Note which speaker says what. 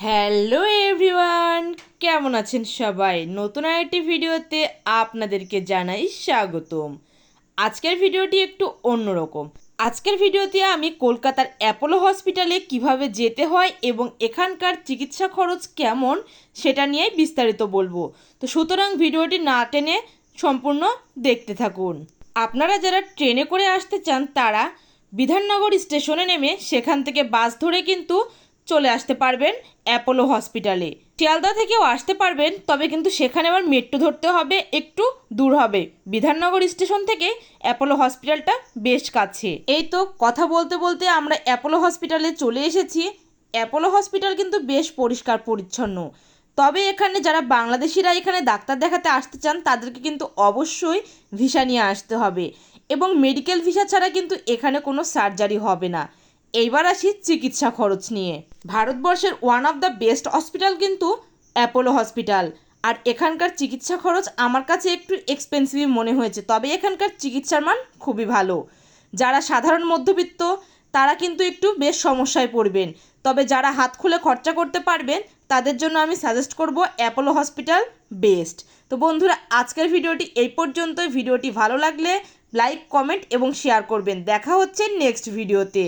Speaker 1: Hello everyone কেমন আছেন সবাই? নতুন আরেকটি ভিডিওতে আপনাদেরকে জানাই স্বাগতম। আজকের ভিডিওটি একটু অন্যরকম। আজকের ভিডিওতে আমি কলকাতার অ্যাপোলো হসপিটালে কীভাবে যেতে হয় এবং এখানকার চিকিৎসা খরচ কেমন সেটা নিয়ে বিস্তারিত বলব। তো সুতরাং ভিডিওটি না টেনে সম্পূর্ণ দেখতে থাকুন। আপনারা যারা ট্রেনে করে আসতে চান তারা বিধাননগর স্টেশনে নেমে সেখান থেকে বাস ধরে কিন্তু চলে আসতে পারবেন অ্যাপোলো হসপিটালে। শিয়ালদা থেকেও আসতে পারবেন, তবে কিন্তু সেখানে আবার মেট্রো ধরতে হবে, একটু দূর হবে। বিধাননগর স্টেশন থেকে অ্যাপোলো হসপিটালটা বেশ কাছে। এই তো কথা বলতে বলতে আমরা অ্যাপোলো হসপিটালে চলে এসেছি। অ্যাপোলো হসপিটাল কিন্তু বেশ পরিষ্কার পরিচ্ছন্ন। তবে এখানে যারা বাংলাদেশিরা এখানে ডাক্তার দেখাতে আসতে চান, তাদেরকে কিন্তু অবশ্যই ভিসা নিয়ে আসতে হবে। এবং মেডিকেল ভিসা ছাড়া কিন্তু এখানে কোনো সার্জারি হবে না। এইবার আসি চিকিৎসা খরচ নিয়ে। ভারতবর্ষের one of the best hospital কিন্তু অ্যাপোলো হসপিটাল আর এখানকার চিকিৎসা খরচ আমার কাছে একটু এক্সপেন্সিভ মনে হয়েছে, তবে এখানকার চিকিৎসার মান খুবই ভালো। যারা সাধারণ মধ্যবিত্ত, তারা কিন্তু একটু বেশ সমস্যায় পড়বেন। তবে যারা হাত খুলে খরচা করতে পারবেন, তাদের জন্য আমি সাজেস্ট করব অ্যাপোলো হসপিটাল বেস্ট তো বন্ধুরা, আজকের ভিডিওটি এই পর্যন্তই। ভিডিওটি ভালো লাগলে লাইক কমেন্ট এবং শেয়ার করবেন। দেখা হচ্ছে নেক্সট ভিডিওতে